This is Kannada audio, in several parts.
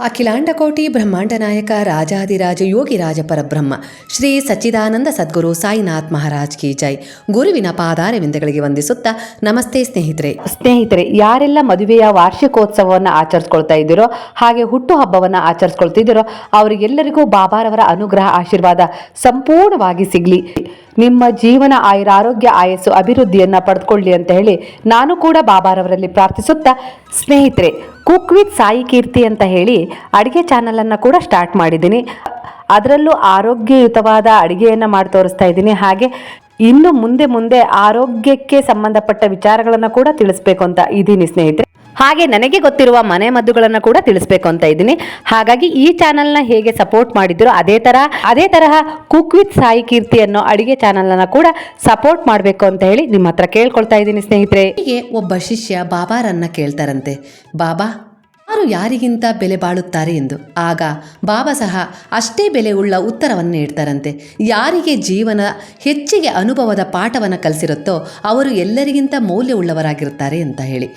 ಅಖಿಲಾಂಡಕೋಟಿ ಬ್ರಹ್ಮಾಂಡ ನಾಯಕ ರಾಜಾದಿರಾಜ ಯೋಗಿ ರಾಜ ಪರಬ್ರಹ್ಮ, ಶ್ರೀ ಸಚ್ಚಿದಾನಂದ ಸದ್ಗುರು ಸಾಯಿನಾಥ್ ಮಹಾರಾಜ್ ಕಿ ಜೈ. ಗುರುವಿನ ಪಾದಾರವಿಂದಗಳಿಗೆ ವಂದಿಸುತ್ತಾ ನಮಸ್ತೆ ಸ್ನೇಹಿತರೆ. ಸ್ನೇಹಿತರೆ, ಯಾರೆಲ್ಲ ಮದುವೆಯ ವಾರ್ಷಿಕೋತ್ಸವವನ್ನು ಆಚರಿಸ್ಕೊಳ್ತಾ ಇದ್ದೀರೋ, ಹಾಗೆ ಹುಟ್ಟು ಹಬ್ಬವನ್ನು ಆಚರಿಸ್ಕೊಳ್ತಿದ್ದೀರೋ, ಅವರಿಗೆಲ್ಲರಿಗೂ ಬಾಬಾರವರ ಅನುಗ್ರಹ ಆಶೀರ್ವಾದ ಸಂಪೂರ್ಣವಾಗಿ ಸಿಗಲಿ. ನಿಮ್ಮ ಜೀವನ ಆಯುರಾರೋಗ್ಯ ಆಯಸ್ಸು ಅಭಿವೃದ್ಧಿಯನ್ನು ಪಡೆದುಕೊಳ್ಳಿ ಅಂತ ಹೇಳಿ ನಾನು ಕೂಡ ಬಾಬಾರವರಲ್ಲಿ ಪ್ರಾರ್ಥಿಸುತ್ತಾ, ಸ್ನೇಹಿತರೆ ಕುಕ್ ವಿತ್ ಸಾಯಿ ಕೀರ್ತಿ ಅಂತ ಹೇಳಿ ಅಡುಗೆ ಚಾನಲನ್ನು ಕೂಡ ಸ್ಟಾರ್ಟ್ ಮಾಡಿದ್ದೀನಿ. ಅದರಲ್ಲೂ ಆರೋಗ್ಯಯುತವಾದ ಅಡುಗೆಯನ್ನು ಮಾಡಿ ತೋರಿಸ್ತಾ ಇದ್ದೀನಿ. ಹಾಗೆ ಇನ್ನು ಮುಂದೆ ಮುಂದೆ ಆರೋಗ್ಯಕ್ಕೆ ಸಂಬಂಧಪಟ್ಟ ವಿಚಾರಗಳನ್ನು ಕೂಡ ತಿಳಿಸ್ಬೇಕು ಅಂತ ಇದ್ದೀನಿ ಸ್ನೇಹಿತರೆ. ಹಾಗೆ ನನಗೆ ಗೊತ್ತಿರುವ ಮನೆ ಮದ್ದುಗಳನ್ನು ಕೂಡ ತಿಳಿಸ್ಬೇಕು ಅಂತ ಇದ್ದೀನಿ. ಹಾಗಾಗಿ ಈ ಚಾನಲ್ನ ಹೇಗೆ ಸಪೋರ್ಟ್ ಮಾಡಿದ್ರು ಅದೇ ತರ, ಅದೇ ತರಹ ಕುಕ್ ವಿತ್ ಸಾಯಿ ಕೀರ್ತಿ ಅನ್ನೋ ಅಡಿಗೆ ಚಾನಲ್ನ ಕೂಡ ಸಪೋರ್ಟ್ ಮಾಡಬೇಕು ಅಂತ ಹೇಳಿ ನಿಮ್ಮ ಹತ್ರ ಕೇಳ್ಕೊಳ್ತಾ ಇದ್ದೀನಿ ಸ್ನೇಹಿತರೆ. ಹೀಗೆ ಒಬ್ಬ ಶಿಷ್ಯ ಬಾಬಾರನ್ನ ಕೇಳ್ತಾರಂತೆ. ಬಾಬಾ, ಯಾರು ಯಾರಿಗಿಂತ ಬೆಲೆ ಬಾಳುತ್ತಾರೆ ಎಂದು? ಆಗ ಬಾಬಾ ಸಹ ಅಷ್ಟೇ ಬೆಲೆ ಉಳ್ಳ ಉತ್ತರವನ್ನು ನೀಡ್ತಾರಂತೆ. ಯಾರಿಗೆ ಜೀವನ ಹೆಚ್ಚಿಗೆ ಅನುಭವದ ಪಾಠವನ್ನು ಕಲಿಸಿರುತ್ತೋ ಅವರು ಎಲ್ಲರಿಗಿಂತ ಮೌಲ್ಯವುಳ್ಳವರಾಗಿರುತ್ತಾರೆ ಅಂತ ಹೇಳಿ.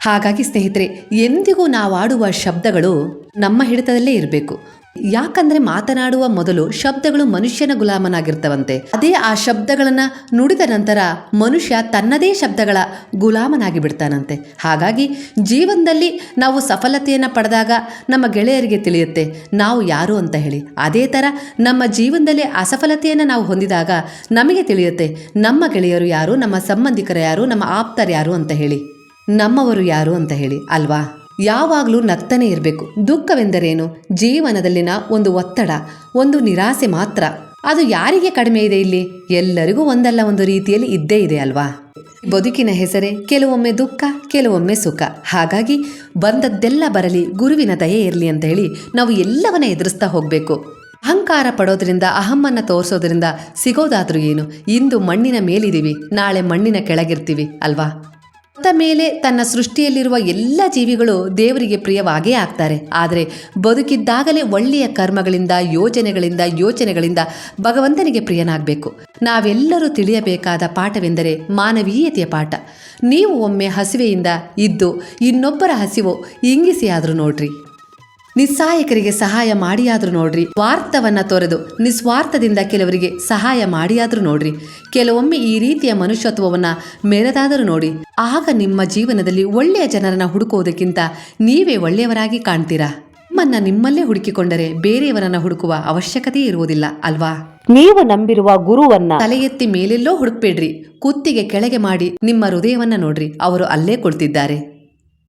ಹಾಗಾಗಿ ಸ್ನೇಹಿತರೆ, ಎಂದಿಗೂ ನಾವು ಆಡುವ ಶಬ್ದಗಳು ನಮ್ಮ ಹಿಡಿತದಲ್ಲೇ ಇರಬೇಕು. ಯಾಕಂದ್ರೆ ಮಾತನಾಡುವ ಮೊದಲು ಶಬ್ದಗಳು ಮನುಷ್ಯನ ಗುಲಾಮನಾಗಿರ್ತವಂತೆ. ಅದೇ ಆ ಶಬ್ದಗಳನ್ನ ನುಡಿದ ನಂತರ ಮನುಷ್ಯ ತನ್ನದೇ ಶಬ್ದಗಳ ಗುಲಾಮನಾಗಿ ಬಿಡ್ತಾನಂತೆ. ಹಾಗಾಗಿ ಜೀವನದಲ್ಲಿ ನಾವು ಸಫಲತೆಯನ್ನು ಪಡೆದಾಗ ನಮ್ಮ ಗೆಳೆಯರಿಗೆ ತಿಳಿಯುತ್ತೆ, ನಾವು ಯಾರು ಅಂತ ಹೇಳಿ. ಅದೇ ಥರ ನಮ್ಮ ಜೀವನದಲ್ಲಿ ಅಸಫಲತೆಯನ್ನು ನಾವು ಹೊಂದಿದಾಗ ನಮಗೆ ತಿಳಿಯುತ್ತೆ, ನಮ್ಮ ಗೆಳೆಯರು ಯಾರು, ನಮ್ಮ ಸಂಬಂಧಿಕರು ಯಾರು, ನಮ್ಮ ಆಪ್ತರು ಯಾರು ಅಂತ ಹೇಳಿ. ನಮ್ಮವರು ಯಾರು ಅಂತ ಹೇಳಿ, ಅಲ್ವಾ? ಯಾವಾಗಲೂ ನಗ್ತಾನೆ ಇರಬೇಕು. ದುಃಖವೆಂದರೇನು? ಜೀವನದಲ್ಲಿನ ಒಂದು ಒತ್ತಡ, ಒಂದು ನಿರಾಸೆ ಮಾತ್ರ. ಅದು ಯಾರಿಗೆ ಕಡಿಮೆ ಇದೆ ಇಲ್ಲಿ? ಎಲ್ಲರಿಗೂ ಒಂದಲ್ಲ, ಒಂದು ರೀತಿಯಲ್ಲಿ ಇದ್ದೇ ಇದೆ, ಅಲ್ವಾ? ಬದುಕಿನ ಹೆಸರೇ ಕೆಲವೊಮ್ಮೆ ದುಃಖ, ಕೆಲವೊಮ್ಮೆ ಸುಖ. ಹಾಗಾಗಿ ಬಂದದ್ದೆಲ್ಲ ಬರಲಿ, ಗುರುವಿನ ದಯೆ ಇರಲಿ ಅಂತ ಹೇಳಿ ನಾವು ಎಲ್ಲವನ್ನ ಎದುರಿಸ್ತಾ ಹೋಗಬೇಕು. ಅಹಂಕಾರ ಪಡೋದ್ರಿಂದ, ಅಹಮ್ಮನ್ನ ತೋರಿಸೋದ್ರಿಂದ ಸಿಗೋದಾದ್ರೂ ಏನು? ಇಂದು ಮಣ್ಣಿನ ಮೇಲಿದ್ದೀವಿ, ನಾಳೆ ಮಣ್ಣಿನ ಕೆಳಗಿರ್ತೀವಿ, ಅಲ್ವಾ? ಸತ್ತ ಮೇಲೆ ತನ್ನ ಸೃಷ್ಟಿಯಲ್ಲಿರುವ ಎಲ್ಲ ಜೀವಿಗಳು ದೇವರಿಗೆ ಪ್ರಿಯವಾಗೇ ಆಗ್ತಾರೆ. ಆದರೆ ಬದುಕಿದ್ದಾಗಲೇ ಒಳ್ಳೆಯ ಕರ್ಮಗಳಿಂದ, ಯೋಜನೆಗಳಿಂದ, ಯೋಚನೆಗಳಿಂದ ಭಗವಂತನಿಗೆ ಪ್ರಿಯನಾಗಬೇಕು. ನಾವೆಲ್ಲರೂ ತಿಳಿಯಬೇಕಾದ ಪಾಠವೆಂದರೆ ಮಾನವೀಯತೆಯ ಪಾಠ. ನೀವು ಒಮ್ಮೆ ಹಸಿವೆಯಿಂದ ಇದ್ದು, ಇನ್ನೊಬ್ಬರ ಹಸಿವು ಇಂಗಿಸಿಯಾದರೂ ನೋಡ್ರಿ. ನಿಸ್ಸಹಾಯಕರಿಗೆ ಸಹಾಯ ಮಾಡಿಯಾದ್ರೂ ನೋಡ್ರಿ. ಸ್ವಾರ್ಥವನ್ನ ತೊರೆದು ನಿಸ್ವಾರ್ಥದಿಂದ ಕೆಲವರಿಗೆ ಸಹಾಯ ಮಾಡಿಯಾದ್ರೂ ನೋಡ್ರಿ. ಕೆಲವೊಮ್ಮೆ ಈ ರೀತಿಯ ಮನುಷ್ಯತ್ವವನ್ನ ಮೆರೆದಾದರೂ ನೋಡಿ ಆಗ ನಿಮ್ಮ ಜೀವನದಲ್ಲಿ ಒಳ್ಳೆಯ ಜನರನ್ನ ಹುಡುಕುವುದಕ್ಕಿಂತ ನೀವೇ ಒಳ್ಳೆಯವರಾಗಿ ಕಾಣ್ತೀರಾ? ನಿಮ್ಮನ್ನ ನಿಮ್ಮಲ್ಲೇ ಹುಡುಕಿಕೊಂಡರೆ ಬೇರೆಯವರನ್ನ ಹುಡುಕುವ ಅವಶ್ಯಕತೆ ಇರುವುದಿಲ್ಲ ಅಲ್ವಾ? ನೀವು ನಂಬಿರುವ ಗುರುವನ್ನ ತಲೆ ಎತ್ತಿ ಮೇಲೆಲ್ಲೋ ಹುಡುಕ್ಬೇಡ್ರಿ. ಕುತ್ತಿಗೆ ಕೆಳಗೆ ಮಾಡಿ ನಿಮ್ಮ ಹೃದಯವನ್ನ ನೋಡ್ರಿ. ಅವರು ಅಲ್ಲೇ ಕುಳಿತಿದ್ದಾರೆ.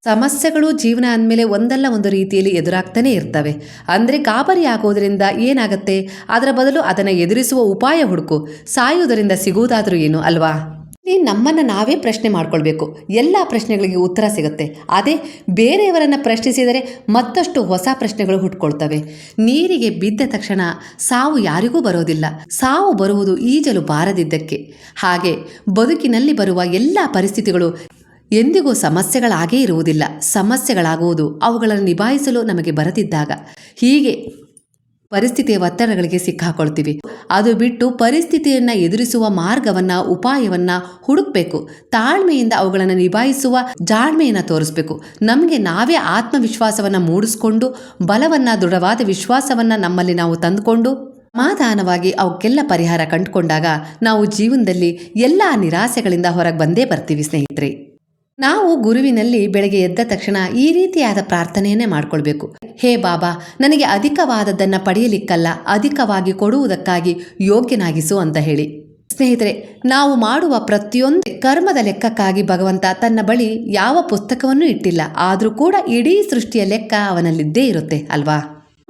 ಸಮಸ್ಯೆಗಳು ಜೀವನ ಅಂದಮೇಲೆ ಒಂದಲ್ಲ ಒಂದು ರೀತಿಯಲ್ಲಿ ಎದುರಾಗ್ತಾನೆ ಇರ್ತವೆ. ಅಂದರೆ ಕಾಬರಿ ಆಗೋದ್ರಿಂದ ಏನಾಗತ್ತೆ? ಅದರ ಬದಲು ಅದನ್ನು ಎದುರಿಸುವ ಉಪಾಯ ಹುಡುಕು. ಸಾಯುವುದರಿಂದ ಸಿಗುವುದಾದರೂ ಏನು ಅಲ್ವಾ? ಈ ನಮ್ಮನ್ನು ನಾವೇ ಪ್ರಶ್ನೆ ಮಾಡ್ಕೊಳ್ಬೇಕು. ಎಲ್ಲ ಪ್ರಶ್ನೆಗಳಿಗೆ ಉತ್ತರ ಸಿಗುತ್ತೆ. ಅದೇ ಬೇರೆಯವರನ್ನು ಪ್ರಶ್ನಿಸಿದರೆ ಮತ್ತಷ್ಟು ಹೊಸ ಪ್ರಶ್ನೆಗಳು ಹುಟ್ಕೊಳ್ತವೆ. ನೀರಿಗೆ ಬಿದ್ದ ತಕ್ಷಣ ಸಾವು ಯಾರಿಗೂ ಬರೋದಿಲ್ಲ. ಸಾವು ಬರುವುದು ಈಜಲು ಬಾರದಿದ್ದಕ್ಕೆ. ಹಾಗೆ ಬದುಕಿನಲ್ಲಿ ಬರುವ ಎಲ್ಲ ಪರಿಸ್ಥಿತಿಗಳು ಎಂದಿಗೂ ಸಮಸ್ಯೆಗಳಾಗೇ ಇರುವುದಿಲ್ಲ. ಸಮಸ್ಯೆಗಳಾಗುವುದು ಅವುಗಳನ್ನು ನಿಭಾಯಿಸಲು ನಮಗೆ ಬರದಿದ್ದಾಗ. ಹೀಗೆ ಪರಿಸ್ಥಿತಿಯ ಒತ್ತಡಗಳಿಗೆ ಸಿಕ್ಕಾಕೊಳ್ತೀವಿ. ಅದು ಬಿಟ್ಟು ಪರಿಸ್ಥಿತಿಯನ್ನು ಎದುರಿಸುವ ಮಾರ್ಗವನ್ನು, ಉಪಾಯವನ್ನು ಹುಡುಕಬೇಕು. ತಾಳ್ಮೆಯಿಂದ ಅವುಗಳನ್ನು ನಿಭಾಯಿಸುವ ಜಾಣ್ಮೆಯನ್ನು ತೋರಿಸ್ಬೇಕು. ನಮಗೆ ನಾವೇ ಆತ್ಮವಿಶ್ವಾಸವನ್ನು ಮೂಡಿಸ್ಕೊಂಡು, ಬಲವನ್ನು, ದೃಢವಾದ ವಿಶ್ವಾಸವನ್ನು ನಮ್ಮಲ್ಲಿ ನಾವು ತಂದುಕೊಂಡು, ಸಮಾಧಾನವಾಗಿ ಅವಕ್ಕೆಲ್ಲ ಪರಿಹಾರ ಕಂಡುಕೊಂಡಾಗ ನಾವು ಜೀವನದಲ್ಲಿ ಎಲ್ಲ ನಿರಾಸೆಗಳಿಂದ ಹೊರಗೆ ಬಂದೇ ಬರ್ತೀವಿ ಸ್ನೇಹಿತರೆ. ನಾವು ಗುರುವಿನಲ್ಲಿ ಬೆಳಗ್ಗೆ ಎದ್ದ ತಕ್ಷಣ ಈ ರೀತಿಯಾದ ಪ್ರಾರ್ಥನೆಯನ್ನೇ ಮಾಡ್ಕೊಳ್ಬೇಕು. ಹೇ ಬಾಬಾ, ನನಗೆ ಅಧಿಕವಾದದ್ದನ್ನು ಪಡೆಯಲಿಕ್ಕಲ್ಲ, ಅಧಿಕವಾಗಿ ಕೊಡುವುದಕ್ಕಾಗಿ ಯೋಗ್ಯನಾಗಿಸು ಅಂತ ಹೇಳಿ. ಸ್ನೇಹಿತರೆ, ನಾವು ಮಾಡುವ ಪ್ರತಿಯೊಂದು ಕರ್ಮದ ಲೆಕ್ಕಕ್ಕಾಗಿ ಭಗವಂತ ತನ್ನ ಬಳಿ ಯಾವ ಪುಸ್ತಕವನ್ನು ಇಟ್ಟಿಲ್ಲ. ಆದರೂ ಕೂಡ ಇಡೀ ಸೃಷ್ಟಿಯ ಲೆಕ್ಕ ಅವನಲ್ಲಿದ್ದೇ ಇರುತ್ತೆ, ಅಲ್ವಾ?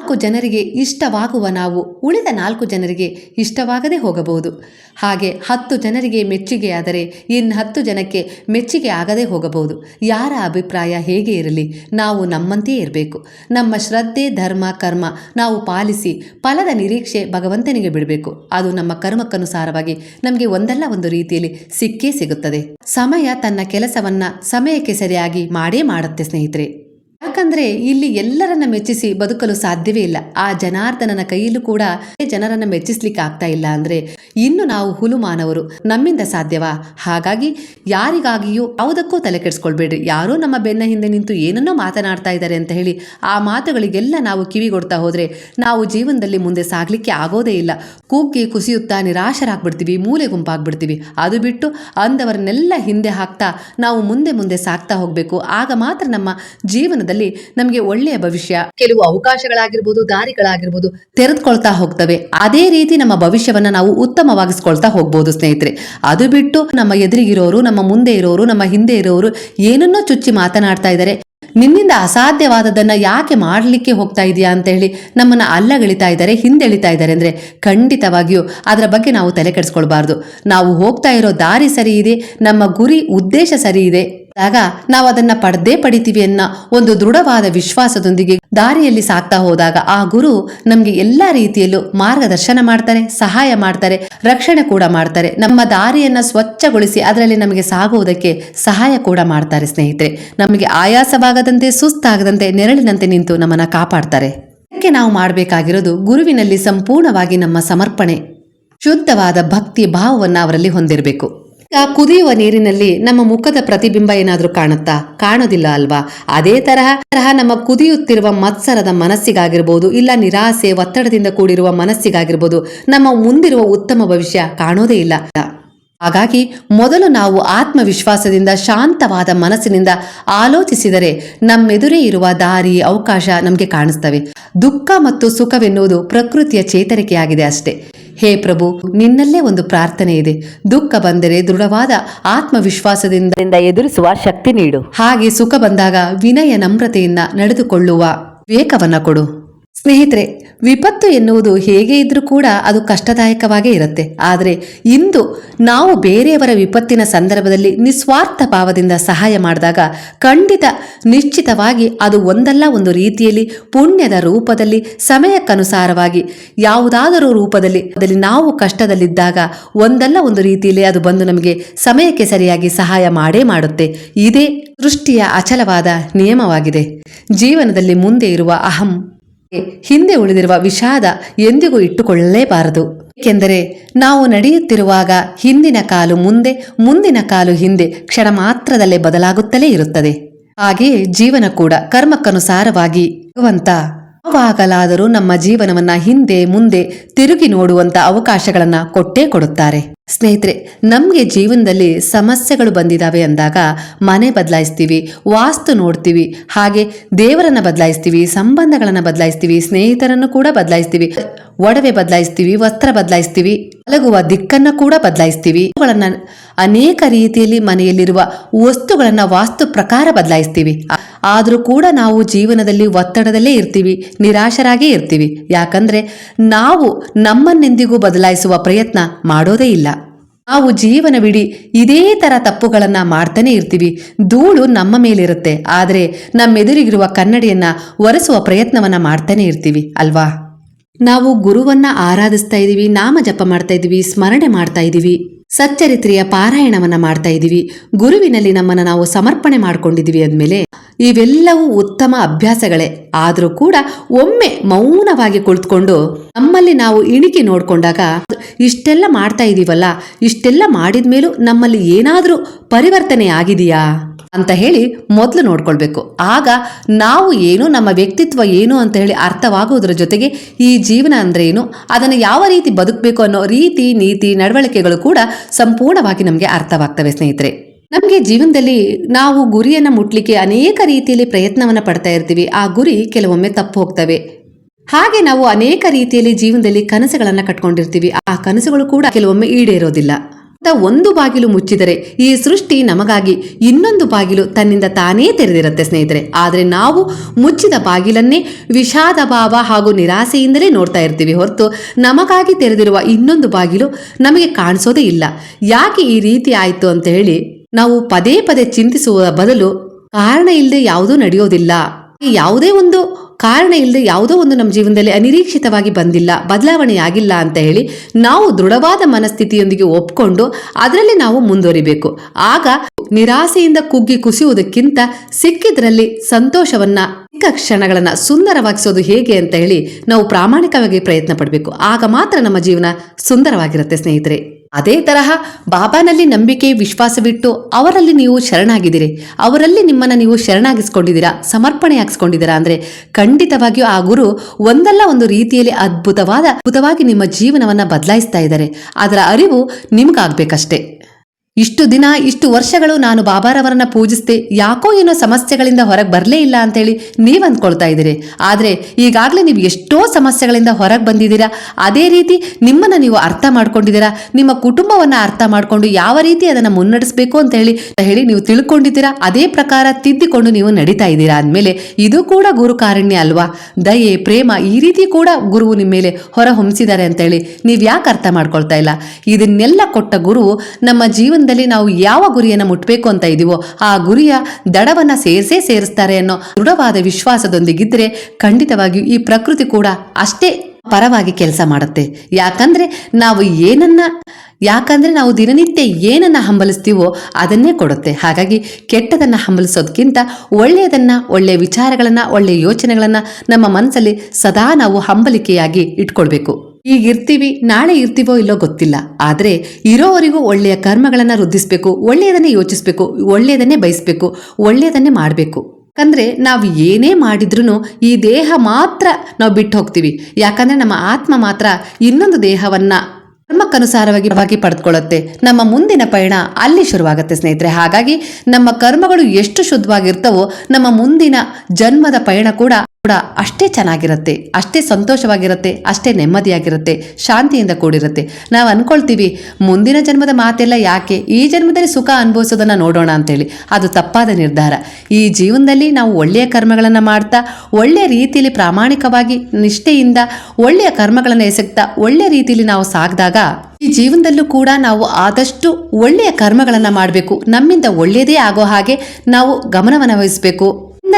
ನಾಲ್ಕು ಜನರಿಗೆ ಇಷ್ಟವಾಗುವ ನಾವು ಉಳಿದ ನಾಲ್ಕು ಜನರಿಗೆ ಇಷ್ಟವಾಗದೆ ಹೋಗಬಹುದು. ಹಾಗೆ ಹತ್ತು ಜನರಿಗೆ ಮೆಚ್ಚುಗೆಯಾದರೆ ಇನ್ನು ಹತ್ತು ಜನಕ್ಕೆ ಮೆಚ್ಚುಗೆ ಆಗದೆ ಹೋಗಬಹುದು. ಯಾರ ಅಭಿಪ್ರಾಯ ಹೇಗೆ ಇರಲಿ, ನಾವು ನಮ್ಮಂತೆಯೇ ಇರಬೇಕು. ನಮ್ಮ ಶ್ರದ್ಧೆ, ಧರ್ಮ, ಕರ್ಮ ನಾವು ಪಾಲಿಸಿ ಫಲದ ನಿರೀಕ್ಷೆ ಭಗವಂತನಿಗೆ ಬಿಡಬೇಕು. ಅದು ನಮ್ಮ ಕರ್ಮಕ್ಕನುಸಾರವಾಗಿ ನಮಗೆ ಒಂದಲ್ಲ ಒಂದು ರೀತಿಯಲ್ಲಿ ಸಿಕ್ಕೇ ಸಿಗುತ್ತದೆ. ಸಮಯ ತನ್ನ ಕೆಲಸವನ್ನ ಸಮಯಕ್ಕೆ ಸರಿಯಾಗಿ ಮಾಡೇ ಮಾಡುತ್ತೆ ಸ್ನೇಹಿತರೆ. ಯಾಕಂದ್ರೆ ಇಲ್ಲಿ ಎಲ್ಲರನ್ನ ಮೆಚ್ಚಿಸಿ ಬದುಕಲು ಸಾಧ್ಯವೇ ಇಲ್ಲ. ಆ ಜನಾರ್ದನನ ಕೈಯಲ್ಲೂ ಕೂಡ ಜನರನ್ನ ಮೆಚ್ಚಿಸ್ಲಿಕ್ಕೆ ಆಗ್ತಾ ಇಲ್ಲ ಅಂದ್ರೆ ಇನ್ನು ನಾವು ಹುಲು ಮಾನವರು ನಮ್ಮಿಂದ ಸಾಧ್ಯವಾ? ಹಾಗಾಗಿ ಯಾರಿಗಾಗಿಯೂ ಯಾವುದಕ್ಕೂ ತಲೆ ಕೆಡಿಸ್ಕೊಳ್ಬೇಡ್ರಿ. ಯಾರೋ ನಮ್ಮ ಬೆನ್ನ ಹಿಂದೆ ನಿಂತು ಏನನ್ನೋ ಮಾತನಾಡ್ತಾ ಇದ್ದಾರೆ ಅಂತ ಹೇಳಿ ಆ ಮಾತುಗಳಿಗೆಲ್ಲ ನಾವು ಕಿವಿಗೊಡ್ತಾ ಹೋದ್ರೆ ನಾವು ಜೀವನದಲ್ಲಿ ಮುಂದೆ ಸಾಗ್ಲಿಕ್ಕೆ ಆಗೋದೇ ಇಲ್ಲ. ಕೂಗಿ ಕುಸಿಯುತ್ತಾ ನಿರಾಶರಾಗ್ಬಿಡ್ತೀವಿ, ಮೂಲೆ ಗುಂಪಾಗ್ಬಿಡ್ತೀವಿ. ಅದು ಬಿಟ್ಟು ಅಂದವರನ್ನೆಲ್ಲ ಹಿಂದೆ ಹಾಕ್ತಾ ನಾವು ಮುಂದೆ ಮುಂದೆ ಸಾಗ್ತಾ ಹೋಗಬೇಕು. ಆಗ ಮಾತ್ರ ನಮ್ಮ ಜೀವನದಲ್ಲಿ ನಮಗೆ ಒಳ್ಳೆಯ ಭವಿಷ್ಯ, ಕೆಲವು ಅವಕಾಶಗಳಾಗಿರ್ಬೋದು, ದಾರಿಗಳಾಗಿರ್ಬೋದು ತೆರೆದುಕೊಳ್ತಾ ಹೋಗ್ತವೆ. ಅದೇ ರೀತಿ ನಮ್ಮ ಭವಿಷ್ಯವನ್ನ ನಾವು ಉತ್ತಮವಾಗಿಸ್ಕೊಳ್ತಾ ಹೋಗ್ಬೋದು ಸ್ನೇಹಿತರೆ. ಅದು ಬಿಟ್ಟು ನಮ್ಮ ಎದುರಿಗಿರೋರು, ನಮ್ಮ ಮುಂದೆ ಇರೋರು, ನಮ್ಮ ಹಿಂದೆ ಇರೋರು ಏನನ್ನೋ ಚುಚ್ಚಿ ಮಾತನಾಡ್ತಾ ಇದ್ದಾರೆ. ನಿನ್ನಿಂದ ಅಸಾಧ್ಯವಾದದನ್ನ ಯಾಕೆ ಮಾಡಲಿಕ್ಕೆ ಹೋಗ್ತಾ ಇದೆಯಾ ಅಂತ ಹೇಳಿ ನಮ್ಮನ್ನ ಅಲ್ಲಗಳಿತಾ ಇದ್ದಾರೆ, ಹಿಂದೆಳಿತಾ ಇದ್ದಾರೆ ಅಂದ್ರೆ ಖಂಡಿತವಾಗಿಯೂ ಅದರ ಬಗ್ಗೆ ನಾವು ತಲೆ ಕೆಡಿಸ್ಕೊಳ್ಬಾರ್ದು. ನಾವು ಹೋಗ್ತಾ ಇರೋ ದಾರಿ ಸರಿ ಇದೆ, ನಮ್ಮ ಗುರಿ, ಉದ್ದೇಶ ಸರಿ ಇದೆ ಆಗ ನಾವು ಅದನ್ನ ಪಡೆದೇ ಪಡಿತೀವಿ ಅನ್ನೋ ಒಂದು ದೃಢವಾದ ವಿಶ್ವಾಸದೊಂದಿಗೆ ದಾರಿಯಲ್ಲಿ ಸಾಕ್ತಾ ಹೋದಾಗ ಆ ಗುರು ನಮ್ಗೆ ಎಲ್ಲಾ ರೀತಿಯಲ್ಲೂ ಮಾರ್ಗದರ್ಶನ ಮಾಡ್ತಾರೆ, ಸಹಾಯ ಮಾಡ್ತಾರೆ, ರಕ್ಷಣೆ ಕೂಡ ಮಾಡ್ತಾರೆ. ನಮ್ಮ ದಾರಿಯನ್ನ ಸ್ವಚ್ಛಗೊಳಿಸಿ ಅದರಲ್ಲಿ ನಮಗೆ ಸಾಗುವುದಕ್ಕೆ ಸಹಾಯ ಕೂಡ ಮಾಡ್ತಾರೆ ಸ್ನೇಹಿತರೆ. ನಮಗೆ ಆಯಾಸವಾಗದಂತೆ, ಸುಸ್ತಾಗದಂತೆ, ನೆರಳಿನಂತೆ ನಿಂತು ನಮ್ಮನ್ನ ಕಾಪಾಡ್ತಾರೆ. ಇದಕ್ಕೆ ನಾವು ಮಾಡಬೇಕಾಗಿರೋದು ಗುರುವಿನಲ್ಲಿ ಸಂಪೂರ್ಣವಾಗಿ ನಮ್ಮ ಸಮರ್ಪಣೆ, ಶುದ್ಧವಾದ ಭಕ್ತಿ ಭಾವವನ್ನ ಅವರಲ್ಲಿ ಹೊಂದಿರಬೇಕು. ಈಗ ಕುದಿಯುವ ನೀರಿನಲ್ಲಿ ನಮ್ಮ ಮುಖದ ಪ್ರತಿಬಿಂಬ ಏನಾದರೂ ಕಾಣುತ್ತಾ? ಕಾಣೋದಿಲ್ಲ ಅಲ್ವಾ? ಅದೇ ತರಹ ತರಹ ನಮ್ಮ ಕುದಿಯುತ್ತಿರುವ ಮತ್ಸರದ ಮನಸ್ಸಿಗಾಗಿರ್ಬೋದು, ಇಲ್ಲ ನಿರಾಸೆ, ಒತ್ತಡದಿಂದ ಕೂಡಿರುವ ಮನಸ್ಸಿಗಾಗಿರ್ಬೋದು, ನಮ್ಮ ಮುಂದಿರುವ ಉತ್ತಮ ಭವಿಷ್ಯ ಕಾಣೋದೇ ಇಲ್ಲ. ಹಾಗಾಗಿ ಮೊದಲು ನಾವು ಆತ್ಮವಿಶ್ವಾಸದಿಂದ, ಶಾಂತವಾದ ಮನಸ್ಸಿನಿಂದ ಆಲೋಚಿಸಿದರೆ ನಮ್ಮೆದುರೇ ಇರುವ ದಾರಿ, ಅವಕಾಶ ನಮಗೆ ಕಾಣಿಸ್ತವೆ. ದುಃಖ ಮತ್ತು ಸುಖವೆನ್ನುವುದು ಪ್ರಕೃತಿಯ ಚೇತರಿಕೆಯಾಗಿದೆ ಅಷ್ಟೇ. ಹೇ ಪ್ರಭು ನಿನ್ನಲ್ಲೇ ಒಂದು ಪ್ರಾರ್ಥನೆ ಇದೆ. ದುಃಖ ಬಂದರೆ ದೃಢವಾದ ಆತ್ಮವಿಶ್ವಾಸದಿಂದ ಎದುರಿಸುವ ಶಕ್ತಿ ನೀಡು. ಹಾಗೆ ಸುಖ ಬಂದಾಗ ವಿನಯ ನಮ್ರತೆಯಿಂದ ನಡೆದುಕೊಳ್ಳುವ ವಿವೇಕವನ್ನ ಕೊಡು. ಸ್ನೇಹಿತರೆ ವಿಪತ್ತು ಎನ್ನುವುದು ಹೇಗೆ ಇದ್ರೂ ಕೂಡ ಅದು ಕಷ್ಟದಾಯಕವಾಗೇ ಇರುತ್ತೆ. ಆದರೆ ಇಂದು ನಾವು ಬೇರೆಯವರ ವಿಪತ್ತಿನ ಸಂದರ್ಭದಲ್ಲಿ ನಿಸ್ವಾರ್ಥ ಭಾವದಿಂದ ಸಹಾಯ ಮಾಡಿದಾಗ ಖಂಡಿತ ನಿಶ್ಚಿತವಾಗಿ ಅದು ಒಂದಲ್ಲ ಒಂದು ರೀತಿಯಲ್ಲಿ ಪುಣ್ಯದ ರೂಪದಲ್ಲಿ, ಸಮಯಕ್ಕನುಸಾರವಾಗಿ ಯಾವುದಾದರೂ ರೂಪದಲ್ಲಿ ಅದರಲ್ಲಿ ನಾವು ಕಷ್ಟದಲ್ಲಿದ್ದಾಗ ಒಂದಲ್ಲ ಒಂದು ರೀತಿಯಲ್ಲಿ ಅದು ಬಂದು ನಮಗೆ ಸಮಯಕ್ಕೆ ಸರಿಯಾಗಿ ಸಹಾಯ ಮಾಡೇ ಮಾಡುತ್ತೆ. ಇದೇ ಸೃಷ್ಟಿಯ ಅಚಲವಾದ ನಿಯಮವಾಗಿದೆ. ಜೀವನದಲ್ಲಿ ಮುಂದೆ ಇರುವ ಅಹಂ ಹಿಂದೆ ಉಳಿದಿರುವ ವಿಷಾದ ಎಂದಿಗೂ ಇಟ್ಟುಕೊಳ್ಳಲೇಬಾರದು. ಏಕೆಂದರೆ ನಾವು ನಡೆಯುತ್ತಿರುವಾಗ ಹಿಂದಿನ ಕಾಲು ಮುಂದೆ, ಮುಂದಿನ ಕಾಲು ಹಿಂದೆ ಕ್ಷಣ ಮಾತ್ರದಲ್ಲೇ ಬದಲಾಗುತ್ತಲೇ ಇರುತ್ತದೆ. ಹಾಗೆಯೇ ಜೀವನ ಕೂಡ ಕರ್ಮಕ್ಕನುಸಾರವಾಗಿ ಭಗವಂತ ಯಾವಾಗಲಾದರೂ ನಮ್ಮ ಜೀವನವನ್ನ ಹಿಂದೆ ಮುಂದೆ ತಿರುಗಿ ನೋಡುವಂತ ಅವಕಾಶಗಳನ್ನ ಕೊಟ್ಟೇ ಕೊಡುತ್ತಾರೆ. ಸ್ನೇಹಿತರೆ, ನಮಗೆ ಜೀವನದಲ್ಲಿ ಸಮಸ್ಯೆಗಳು ಬಂದಿದ್ದಾವೆ ಅಂದಾಗ ಮನೆ ಬದಲಾಯಿಸ್ತೀವಿ, ವಾಸ್ತು ನೋಡ್ತೀವಿ, ಹಾಗೆ ದೇವರನ್ನ ಬದಲಾಯಿಸ್ತೀವಿ, ಸಂಬಂಧಗಳನ್ನ ಬದಲಾಯಿಸ್ತೀವಿ, ಸ್ನೇಹಿತರನ್ನು ಕೂಡ ಬದಲಾಯಿಸ್ತೀವಿ. ಒಡವೆ ಬದಲಾಯಿಸ್ತೀವಿ, ವಸ್ತ್ರ ಬದಲಾಯಿಸ್ತೀವಿ ಮಲಗುವ ದಿಕ್ಕನ್ನ ಕೂಡ ಬದಲಾಯಿಸ್ತೀವಿ. ಅವುಗಳನ್ನ ಅನೇಕ ರೀತಿಯಲ್ಲಿ ಮನೆಯಲ್ಲಿರುವ ವಸ್ತುಗಳನ್ನ ವಾಸ್ತು ಪ್ರಕಾರ ಬದಲಾಯಿಸ್ತೀವಿ. ಆದರೂ ಕೂಡ ನಾವು ಜೀವನದಲ್ಲಿ ಒತ್ತಡದಲ್ಲೇ ಇರ್ತೀವಿ, ನಿರಾಶರಾಗೇ ಇರ್ತೀವಿ. ಯಾಕಂದ್ರೆ ನಾವು ನಮ್ಮನ್ನೆಂದಿಗೂ ಬದಲಾಯಿಸುವ ಪ್ರಯತ್ನ ಮಾಡೋದೇ ಇಲ್ಲ. ನಾವು ಜೀವನವಿಡೀ ಇದೇ ತರ ತಪ್ಪುಗಳನ್ನ ಮಾಡ್ತಾನೆ ಇರ್ತೀವಿ. ಧೂಳು ನಮ್ಮ ಮೇಲಿರುತ್ತೆ. ಆದರೆ ನಮ್ಮೆದುರಿಗಿರುವ ಕನ್ನಡಿಯನ್ನ ಒರೆಸುವ ಪ್ರಯತ್ನವನ್ನ ಮಾಡ್ತಾನೆ ಇರ್ತೀವಿ, ಅಲ್ವಾ? ನಾವು ಗುರುವನ್ನ ಆರಾಧಿಸ್ತಾ ಇದ್ದೀವಿ ನಾಮ ಜಪ ಮಾಡ್ತಾ ಇದೀವಿ, ಸ್ಮರಣೆ ಮಾಡ್ತಾ ಇದೀವಿ, ಸಚ್ಚರಿತ್ರೆಯ ಪಾರಾಯಣವನ್ನ ಮಾಡ್ತಾ ಇದೀವಿ, ಗುರುವಿನಲ್ಲಿ ನಮ್ಮನ್ನ ನಾವು ಸಮರ್ಪಣೆ ಮಾಡ್ಕೊಂಡಿದೀವಿ ಅಂದಮೇಲೆ ಇವೆಲ್ಲವೂ ಉತ್ತಮ ಅಭ್ಯಾಸಗಳೇ. ಆದರೂ ಕೂಡ ಒಮ್ಮೆ ಮೌನವಾಗಿ ಕುಳಿತುಕೊಂಡು ನಮ್ಮಲ್ಲಿ ನಾವು ಇಣಿಕಿ ನೋಡಿಕೊಂಡಾಗ ಇಷ್ಟೆಲ್ಲ ಮಾಡ್ತಾ ಇದೀವಲ್ಲ, ಇಷ್ಟೆಲ್ಲ ಮಾಡಿದ ಮೇಲೂ ನಮ್ಮಲ್ಲಿ ಏನಾದರೂ ಪರಿವರ್ತನೆ ಆಗಿದೆಯಾ? ಅಂತ ಹೇಳಿ ಮೊದಲು ನೋಡ್ಕೊಳ್ಬೇಕು. ಆಗ ನಾವು ಏನು, ನಮ್ಮ ವ್ಯಕ್ತಿತ್ವ ಏನು ಅಂತ ಹೇಳಿ ಅರ್ಥವಾಗುವುದರ ಜೊತೆಗೆ ಈ ಜೀವನ ಅಂದ್ರೆ ಏನು, ಅದನ್ನು ಯಾವ ರೀತಿ ಬದುಕಬೇಕು ಅನ್ನೋ ರೀತಿ, ನೀತಿ, ನಡವಳಿಕೆಗಳು ಕೂಡ ಸಂಪೂರ್ಣವಾಗಿ ನಮಗೆ ಅರ್ಥವಾಗ್ತವೆ ಸ್ನೇಹಿತರೆ. ನಮಗೆ ಜೀವನದಲ್ಲಿ ನಾವು ಗುರಿಯನ್ನು ಮುಟ್ಲಿಕ್ಕೆ ಅನೇಕ ರೀತಿಯಲ್ಲಿ ಪ್ರಯತ್ನವನ್ನು ಪಡ್ತಾ ಇರ್ತೀವಿ. ಆ ಗುರಿ ಕೆಲವೊಮ್ಮೆ ತಪ್ಪು ಹೋಗ್ತವೆ. ಹಾಗೆ ನಾವು ಅನೇಕ ರೀತಿಯಲ್ಲಿ ಜೀವನದಲ್ಲಿ ಕನಸುಗಳನ್ನು ಕಟ್ಕೊಂಡಿರ್ತೀವಿ. ಆ ಕನಸುಗಳು ಕೂಡ ಕೆಲವೊಮ್ಮೆ ಈಡೇರೋದಿಲ್ಲ. ಒಂದು ಬಾಗಿಲು ಮುಚ್ಚಿದರೆ ಈ ಸೃಷ್ಟಿ ನಮಗಾಗಿ ಇನ್ನೊಂದು ಬಾಗಿಲು ತನ್ನಿಂದ ತಾನೇ ತೆರೆದಿರುತ್ತೆ, ಸ್ನೇಹಿತರೆ. ಆದರೆ ನಾವು ಮುಚ್ಚಿದ ಬಾಗಿಲನ್ನೇ ವಿಷಾದ ಭಾವ ಹಾಗೂ ನಿರಾಸೆಯಿಂದಲೇ ನೋಡ್ತಾ ಇರ್ತೀವಿ. ಹೊರತು ನಮಗಾಗಿ ತೆರೆದಿರುವ ಇನ್ನೊಂದು ಬಾಗಿಲು ನಮಗೆ ಕಾಣಿಸೋದೇ ಇಲ್ಲ. ಯಾಕೆ ಈ ರೀತಿ ಆಯಿತು ಅಂತ ಹೇಳಿ ನಾವು ಪದೇ ಪದೇ ಚಿಂತಿಸುವ ಬದಲು ಕಾರಣ ಇಲ್ಲದೆ ಯಾವುದೂ ನಡೆಯೋದಿಲ್ಲ. ಯಾವುದೇ ಒಂದು ಕಾರಣ ಇಲ್ಲದೆ ಯಾವುದೋ ಒಂದು ನಮ್ಮ ಜೀವನದಲ್ಲಿ ಅನಿರೀಕ್ಷಿತವಾಗಿ ಬಂದಿಲ್ಲ, ಬದಲಾವಣೆ ಆಗಿಲ್ಲ ಅಂತ ಹೇಳಿ ನಾವು ದೃಢವಾದ ಮನಸ್ಥಿತಿಯೊಂದಿಗೆ ಒಪ್ಕೊಂಡು ಅದರಲ್ಲಿ ನಾವು ಮುಂದುವರಿಬೇಕು. ಆಗ ನಿರಾಸೆಯಿಂದ ಕುಗ್ಗಿ ಕುಸಿಯುವುದಕ್ಕಿಂತ ಸಿಕ್ಕಿದ್ರಲ್ಲಿ ಸಂತೋಷವನ್ನ ಚಿಕ್ಕ ಕ್ಷಣಗಳನ್ನ ಸುಂದರವಾಗಿಸೋದು ಹೇಗೆ ಅಂತ ಹೇಳಿ ನಾವು ಪ್ರಾಮಾಣಿಕವಾಗಿ ಪ್ರಯತ್ನ ಪಡಬೇಕು. ಆಗ ಮಾತ್ರ ನಮ್ಮ ಜೀವನ ಸುಂದರವಾಗಿರುತ್ತೆ ಸ್ನೇಹಿತರೆ. ಅದೇ ತರಹ ಬಾಬಾನಲ್ಲಿ ನಂಬಿಕೆ, ವಿಶ್ವಾಸವಿಟ್ಟು ಅವರಲ್ಲಿ ನೀವು ಶರಣಾಗಿದ್ದೀರಿ. ಅವರಲ್ಲಿ ನಿಮ್ಮನ್ನು ನೀವು ಶರಣಾಗಿಸ್ಕೊಂಡಿದ್ದೀರಾ, ಸಮರ್ಪಣೆಯಾಗಿಸ್ಕೊಂಡಿದ್ದೀರಾ ಅಂದರೆ ಖಂಡಿತವಾಗಿಯೂ ಆ ಗುರು ಒಂದಲ್ಲ ಒಂದು ರೀತಿಯಲ್ಲಿ ಅದ್ಭುತವಾದ, ಅದ್ಭುತವಾಗಿ ನಿಮ್ಮ ಜೀವನವನ್ನು ಬದಲಾಯಿಸ್ತಾ ಇದ್ದಾರೆ. ಅದರ ಅರಿವು ನಿಮ್ಗಾಗ್ಬೇಕಷ್ಟೇ. ಇಷ್ಟು ದಿನ, ಇಷ್ಟು ವರ್ಷಗಳು ನಾನು ಬಾಬಾರವರನ್ನ ಪೂಜಿಸ್ದೆ, ಯಾಕೋ ಏನೋ ಸಮಸ್ಯೆಗಳಿಂದ ಹೊರಗೆ ಬರಲೇ ಇಲ್ಲ ಅಂತೇಳಿ ನೀವು ಅಂದ್ಕೊಳ್ತಾ ಇದ್ದೀರಿ. ಆದರೆ ಈಗಾಗಲೇ ನೀವು ಎಷ್ಟೋ ಸಮಸ್ಯೆಗಳಿಂದ ಹೊರಗೆ ಬಂದಿದ್ದೀರಾ, ಅದೇ ರೀತಿ ನಿಮ್ಮನ್ನು ನೀವು ಅರ್ಥ ಮಾಡ್ಕೊಂಡಿದ್ದೀರಾ, ನಿಮ್ಮ ಕುಟುಂಬವನ್ನು ಅರ್ಥ ಮಾಡಿಕೊಂಡು ಯಾವ ರೀತಿ ಅದನ್ನು ಮುನ್ನಡೆಸಬೇಕು ಅಂತ ಹೇಳಿ ಹೇಳಿ ನೀವು ತಿಳ್ಕೊಂಡಿದ್ದೀರಾ, ಅದೇ ಪ್ರಕಾರ ತಿದ್ದಿಕೊಂಡು ನೀವು ನಡೀತಾ ಇದ್ದೀರಾ ಅಂದಮೇಲೆ ಇದು ಕೂಡ ಗುರು ಕಾರುಣ್ಯ ಅಲ್ವಾ? ದಯೆ, ಪ್ರೇಮ ಈ ರೀತಿ ಕೂಡ ಗುರುವು ನಿಮ್ಮ ಮೇಲೆ ಹೊರ ಹೊಮ್ಮಿಸಿದ್ದಾರೆ ಅಂತೇಳಿ ನೀವು ಯಾಕೆ ಅರ್ಥ ಮಾಡ್ಕೊಳ್ತಾ ಇಲ್ಲ? ಇದನ್ನೆಲ್ಲ ಕೊಟ್ಟ ಗುರು ನಮ್ಮ ಜೀವನದಲ್ಲಿ ನಾವು ಯಾವ ಗುರಿಯನ್ನು ಮುಟ್ಟಬೇಕು ಅಂತ ಇದೀವೋ, ಆ ಗುರಿಯ ದಡವನ್ನ ಸೇರಿಸೇ ಸೇರಿಸ್ತಾರೆ ಅನ್ನೋ ದೃಢವಾದ ವಿಶ್ವಾಸದೊಂದಿಗಿದ್ರೆ ಖಂಡಿತವಾಗಿಯೂ ಈ ಪ್ರಕೃತಿ ಕೂಡ ಅಷ್ಟೇ ಪರವಾಗಿ ಕೆಲಸ ಮಾಡುತ್ತೆ. ಯಾಕಂದ್ರೆ ನಾವು ಏನನ್ನ, ಯಾಕಂದ್ರೆ ನಾವು ದಿನನಿತ್ಯ ಏನನ್ನ ಹಂಬಲಿಸ್ತೀವೋ ಅದನ್ನೇ ಕೊಡುತ್ತೆ. ಹಾಗಾಗಿ ಕೆಟ್ಟದನ್ನ ಹಂಬಲಿಸೋದಕ್ಕಿಂತ ಒಳ್ಳೆಯದನ್ನ ಒಳ್ಳೆಯ ವಿಚಾರಗಳನ್ನ ಒಳ್ಳೆಯ ಯೋಚನೆಗಳನ್ನ ನಮ್ಮ ಮನಸ್ಸಲ್ಲಿ ಸದಾ ನಾವು ಹಂಬಲಿಕೆಯಾಗಿ ಇಟ್ಕೊಳ್ಬೇಕು. ಈಗ ಇರ್ತೀವಿ, ನಾಳೆ ಇರ್ತೀವೋ ಇಲ್ಲೋ ಗೊತ್ತಿಲ್ಲ. ಆದರೆ ಇರೋವರೆಗೂ ಒಳ್ಳೆಯ ಕರ್ಮಗಳನ್ನು ವೃದ್ಧಿಸಬೇಕು, ಒಳ್ಳೆಯದನ್ನೇ ಯೋಚಿಸಬೇಕು, ಒಳ್ಳೆಯದನ್ನೇ ಬಯಸಬೇಕು, ಒಳ್ಳೆಯದನ್ನೇ ಮಾಡಬೇಕು. ಯಾಕಂದ್ರೆ ನಾವು ಏನೇ ಮಾಡಿದ್ರೂ ಈ ದೇಹ ಮಾತ್ರ ನಾವು ಬಿಟ್ಟು ಹೋಗ್ತೀವಿ. ಯಾಕಂದ್ರೆ ನಮ್ಮ ಆತ್ಮ ಮಾತ್ರ ಇನ್ನೊಂದು ದೇಹವನ್ನ ಕರ್ಮಕ್ಕನುಸಾರವಾಗಿ ಭಾಗಿ ಪಡೆದುಕೊಳ್ಳುತ್ತೆ. ನಮ್ಮ ಮುಂದಿನ ಪಯಣ ಅಲ್ಲಿ ಶುರುವಾಗುತ್ತೆ ಸ್ನೇಹಿತರೆ. ಹಾಗಾಗಿ ನಮ್ಮ ಕರ್ಮಗಳು ಎಷ್ಟು ಶುದ್ಧವಾಗಿರ್ತವೋ, ನಮ್ಮ ಮುಂದಿನ ಜನ್ಮದ ಪಯಣ ಕೂಡ ಕೂಡ ಅಷ್ಟೇ ಚೆನ್ನಾಗಿರುತ್ತೆ, ಅಷ್ಟೇ ಸಂತೋಷವಾಗಿರುತ್ತೆ, ಅಷ್ಟೇ ನೆಮ್ಮದಿಯಾಗಿರುತ್ತೆ, ಶಾಂತಿಯಿಂದ ಕೂಡಿರುತ್ತೆ. ನಾವು ಅಂದ್ಕೊಳ್ತೀವಿ ಮುಂದಿನ ಜನ್ಮದ ಮಾತೆಲ್ಲ ಯಾಕೆ ಈ ಜನ್ಮದಲ್ಲಿ ಸುಖ ಅನುಭವಿಸೋದನ್ನ ನೋಡೋಣ ಅಂತೇಳಿ. ಅದು ತಪ್ಪಾದ ನಿರ್ಧಾರ. ಈ ಜೀವನದಲ್ಲಿ ನಾವು ಒಳ್ಳೆಯ ಕರ್ಮಗಳನ್ನು ಮಾಡ್ತಾ, ಒಳ್ಳೆಯ ರೀತಿಯಲ್ಲಿ ಪ್ರಾಮಾಣಿಕವಾಗಿ ನಿಷ್ಠೆಯಿಂದ ಒಳ್ಳೆಯ ಕರ್ಮಗಳನ್ನು ಎಸಗ್ತಾ, ಒಳ್ಳೆಯ ರೀತಿಯಲ್ಲಿ ನಾವು ಸಾಗಿದಾಗ, ಈ ಜೀವನದಲ್ಲೂ ಕೂಡ ನಾವು ಆದಷ್ಟು ಒಳ್ಳೆಯ ಕರ್ಮಗಳನ್ನು ಮಾಡಬೇಕು. ನಮ್ಮಿಂದ ಒಳ್ಳೆಯದೇ ಆಗೋ ಹಾಗೆ ನಾವು ಗಮನವನ್ನು ವಹಿಸಬೇಕು.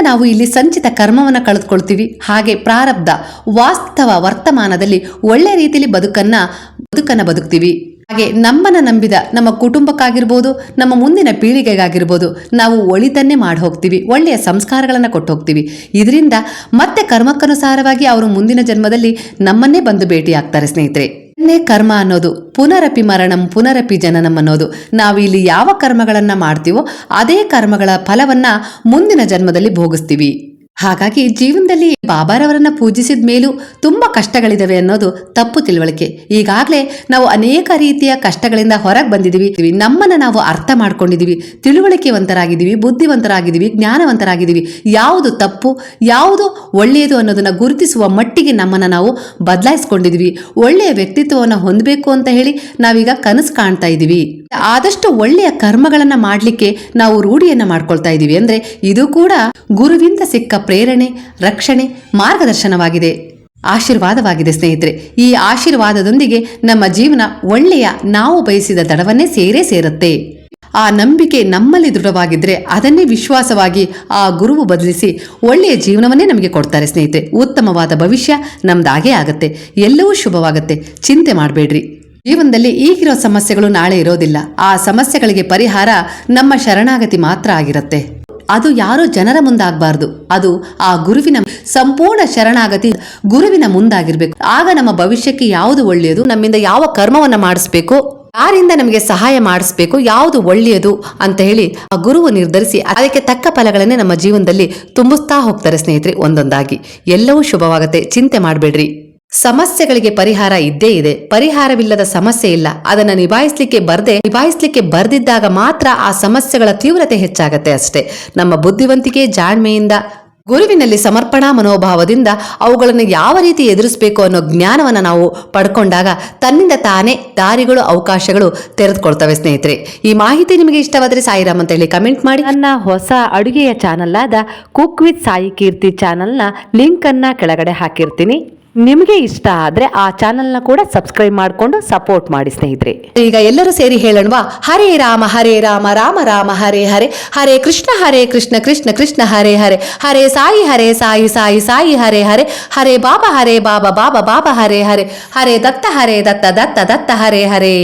ನಾವು ಇಲ್ಲಿ ಸಂಚಿತ ಕರ್ಮವನ್ನು ಕಳೆದುಕೊಳ್ತೀವಿ. ಹಾಗೆ ಪ್ರಾರಬ್ಧ, ವಾಸ್ತವ ವರ್ತಮಾನದಲ್ಲಿ ಒಳ್ಳೆ ರೀತಿಯಲ್ಲಿ ಬದುಕನ್ನ ಬದುಕನ್ನ ಬದುಕ್ತೀವಿ. ಹಾಗೆ ನಮ್ಮನ್ನ ನಂಬಿದ ನಮ್ಮ ಕುಟುಂಬಕ್ಕಾಗಿರ್ಬೋದು, ನಮ್ಮ ಮುಂದಿನ ಪೀಳಿಗೆಗಾಗಿರ್ಬೋದು, ನಾವು ಒಳಿತನ್ನೇ ಮಾಡಿ ಹೋಗ್ತೀವಿ ಒಳ್ಳೆಯ ಸಂಸ್ಕಾರಗಳನ್ನು ಕೊಟ್ಟು ಹೋಗ್ತೀವಿ ಇದರಿಂದ ಮತ್ತೆ ಕರ್ಮಕ್ಕನುಸಾರವಾಗಿ ಅವರು ಮುಂದಿನ ಜನ್ಮದಲ್ಲಿ ನಮ್ಮನ್ನೇ ಬಂದು ಭೇಟಿಯಾಗ್ತಾರೆ ಸ್ನೇಹಿತರೆ. ಇದನ್ನೇ ಕರ್ಮ ಅನ್ನೋದು, ಪುನರಪಿ ಮರಣಂ, ಪುನರಪಿ ಜನನಂ ಅನ್ನೋದು. ನಾವು ಇಲ್ಲಿ ಯಾವ ಕರ್ಮಗಳನ್ನು ಮಾಡ್ತೀವೋ, ಅದೇ ಕರ್ಮಗಳ ಫಲವನ್ನ ಮುಂದಿನ ಜನ್ಮದಲ್ಲಿ ಭೋಗಿಸ್ತೀವಿ. ಹಾಗಾಗಿ ಜೀವನದಲ್ಲಿ ಬಾಬಾರವರನ್ನ ಪೂಜಿಸಿದ ಮೇಲೂ ತುಂಬಾ ಕಷ್ಟಗಳಿದಾವೆ ಅನ್ನೋದು ತಪ್ಪು ತಿಳುವಳಿಕೆ. ಈಗಾಗಲೇ ನಾವು ಅನೇಕ ರೀತಿಯ ಕಷ್ಟಗಳಿಂದ ಹೊರಗೆ ಬಂದಿದ್ದೀವಿ ನಮ್ಮನ್ನ ನಾವು ಅರ್ಥ ಮಾಡ್ಕೊಂಡಿದ್ದೀವಿ ತಿಳುವಳಿಕೆವಂತರಾಗಿದ್ದೀವಿ ಬುದ್ಧಿವಂತರಾಗಿದ್ದೀವಿ ಜ್ಞಾನವಂತರಾಗಿದ್ದೀವಿ ಯಾವುದು ತಪ್ಪು, ಯಾವುದು ಒಳ್ಳೆಯದು ಅನ್ನೋದನ್ನ ಗುರುತಿಸುವ ಮಟ್ಟಿಗೆ ನಮ್ಮನ್ನ ನಾವು ಬದಲಾಯಿಸ್ಕೊಂಡಿದ್ದೀವಿ ಒಳ್ಳೆಯ ವ್ಯಕ್ತಿತ್ವವನ್ನು ಹೊಂದಬೇಕು ಅಂತ ಹೇಳಿ ನಾವೀಗ ಕನಸು ಕಾಣ್ತಾ ಇದ್ದೀವಿ ಆದಷ್ಟು ಒಳ್ಳೆಯ ಕರ್ಮಗಳನ್ನ ಮಾಡಲಿಕ್ಕೆ ನಾವು ರೂಢಿಯನ್ನು ಮಾಡ್ಕೊಳ್ತಾ ಇದ್ದೀವಿ ಅಂದ್ರೆ ಇದು ಕೂಡ ಗುರುವಿಂದ ಸಿಕ್ಕ ಪ್ರೇರಣೆ, ರಕ್ಷಣೆ, ಮಾರ್ಗದರ್ಶನವಾಗಿದೆ. ಆಶೀರ್ವಾದವಾಗಿದೆ ಸ್ನೇಹಿತರೆ. ಈ ಆಶೀರ್ವಾದದೊಂದಿಗೆ ನಮ್ಮ ಜೀವನ ಒಳ್ಳೆಯ ನಾವು ಬಯಸಿದ ದಡವನ್ನೇ ಸೇರೇ ಸೇರುತ್ತೆ. ಆ ನಂಬಿಕೆ ನಮ್ಮಲ್ಲಿ ದೃಢವಾಗಿದ್ರೆ ಅದನ್ನೇ ವಿಶ್ವಾಸವಾಗಿ ಆ ಗುರುವು ಬದಲಿಸಿ ಒಳ್ಳೆಯ ಜೀವನವನ್ನೇ ನಮಗೆ ಕೊಡ್ತಾರೆ ಸ್ನೇಹಿತರೆ. ಉತ್ತಮವಾದ ಭವಿಷ್ಯ ನಮ್ದಾಗೇ ಆಗತ್ತೆ. ಎಲ್ಲವೂ ಶುಭವಾಗುತ್ತೆ. ಚಿಂತೆ ಮಾಡಬೇಡ್ರಿ. ಜೀವನದಲ್ಲಿ ಈಗಿರೋ ಸಮಸ್ಯೆಗಳು ನಾಳೆ ಇರೋದಿಲ್ಲ. ಆ ಸಮಸ್ಯೆಗಳಿಗೆ ಪರಿಹಾರ ನಮ್ಮ ಶರಣಾಗತಿ ಮಾತ್ರ ಆಗಿರುತ್ತೆ. ಅದು ಯಾರೋ ಜನರ ಮುಂದಾಗಬಾರ್ದು. ಅದು ಆ ಗುರುವಿನ ಸಂಪೂರ್ಣ ಶರಣಾಗತಿ, ಗುರುವಿನ ಮುಂದಾಗಿರ್ಬೇಕು. ಆಗ ನಮ್ಮ ಭವಿಷ್ಯಕ್ಕೆ ಯಾವುದು ಒಳ್ಳೆಯದು? ನಮ್ಮಿಂದ ಯಾವ ಕರ್ಮವನ್ನು ಮಾಡಿಸ್ಬೇಕು? ಯಾರಿಂದ ನಮಗೆ ಸಹಾಯ ಮಾಡಿಸ್ಬೇಕು? ಯಾವುದು ಒಳ್ಳೆಯದು? ಅಂತ ಹೇಳಿ ಆ ಗುರುವು ನಿರ್ಧರಿಸಿ ಅದಕ್ಕೆ ತಕ್ಕ ಫಲಗಳನ್ನೇ ನಮ್ಮ ಜೀವನದಲ್ಲಿ ತುಂಬಿಸ್ತಾ ಹೋಗ್ತಾರೆ ಸ್ನೇಹಿತರೆ ಒಂದೊಂದಾಗಿ. ಎಲ್ಲವೂ ಶುಭವಾಗುತ್ತೆ. ಚಿಂತೆ ಮಾಡಬೇಡ್ರಿ. ಸಮಸ್ಯೆಗಳಿಗೆ ಪರಿಹಾರ ಇದ್ದೇ ಇದೆ. ಪರಿಹಾರವಿಲ್ಲದ ಸಮಸ್ಯೆ ಇಲ್ಲ. ಅದನ್ನು ನಿಭಾಯಿಸಲಿಕ್ಕೆ ಬರದೆ, ನಿಭಾಯಿಸಲಿಕ್ಕೆ ಬರೆದಿದ್ದಾಗ ಮಾತ್ರ ಆ ಸಮಸ್ಯೆಗಳ ತೀವ್ರತೆ ಹೆಚ್ಚಾಗತ್ತೆ ಅಷ್ಟೇ. ನಮ್ಮ ಬುದ್ಧಿವಂತಿಕೆ ಜಾಣ್ಮೆಯಿಂದ, ಗುರುವಿನಲ್ಲಿ ಸಮರ್ಪಣಾ ಮನೋಭಾವದಿಂದ ಅವುಗಳನ್ನು ಯಾವ ರೀತಿ ಎದುರಿಸಬೇಕು ಅನ್ನೋ ಜ್ಞಾನವನ್ನು ನಾವು ಪಡ್ಕೊಂಡಾಗ ತನ್ನಿಂದ ತಾನೇ ದಾರಿಗಳು, ಅವಕಾಶಗಳು ತೆರೆದುಕೊಳ್ತವೆ ಸ್ನೇಹಿತರೆ. ಈ ಮಾಹಿತಿ ನಿಮಗೆ ಇಷ್ಟವಾದರೆ ಸಾಯಿರಾಮ್ ಅಂತ ಹೇಳಿ ಕಮೆಂಟ್ ಮಾಡಿ. ನನ್ನ ಹೊಸ ಅಡುಗೆಯ ಚಾನಲ್ ಆದ ಕುಕ್ ವಿತ್ ಸಾಯಿ ಕೀರ್ತಿ ಚಾನಲ್ನ ಲಿಂಕನ್ನು ಕೆಳಗಡೆ ಹಾಕಿರ್ತೀನಿ. ನಿಮಗೆ ಇಷ್ಟ ಆದ್ರೆ ಆ ಚಾನಲ್ನ ಕೂಡ ಸಬ್ಸ್ಕ್ರೈಬ್ ಮಾಡಿಕೊಂಡು ಸಪೋರ್ಟ್ ಮಾಡಿ ಸ್ನೇಹಿತರೆ. ಈಗ ಎಲ್ಲರೂ ಸೇರಿ ಹೇಳೋಣವಾ? ಹರೇ ರಾಮ ಹರೇ ರಾಮ ರಾಮ ರಾಮ, ಹರೇ ಹರೇ ಹರೇ ಕೃಷ್ಣ ಹರೇ ಕೃಷ್ಣ ಕೃಷ್ಣ ಕೃಷ್ಣ, ಹರೇ ಹರೇ ಹರೇ ಸಾಯಿ ಹರೇ ಸಾಯಿ ಸಾಯಿ ಸಾಯಿ, ಹರೇ ಹರೇ ಹರೇ ಬಾಬಾ ಹರೇ ಬಾಬಾ ಬಾಬಾ ಬಾಬಾ, ಹರೇ ಹರೇ ಹರೇ ದತ್ತ ಹರೇ ದತ್ತ ದತ್ತ ದತ್ತ, ಹರೇ ಹರೇ.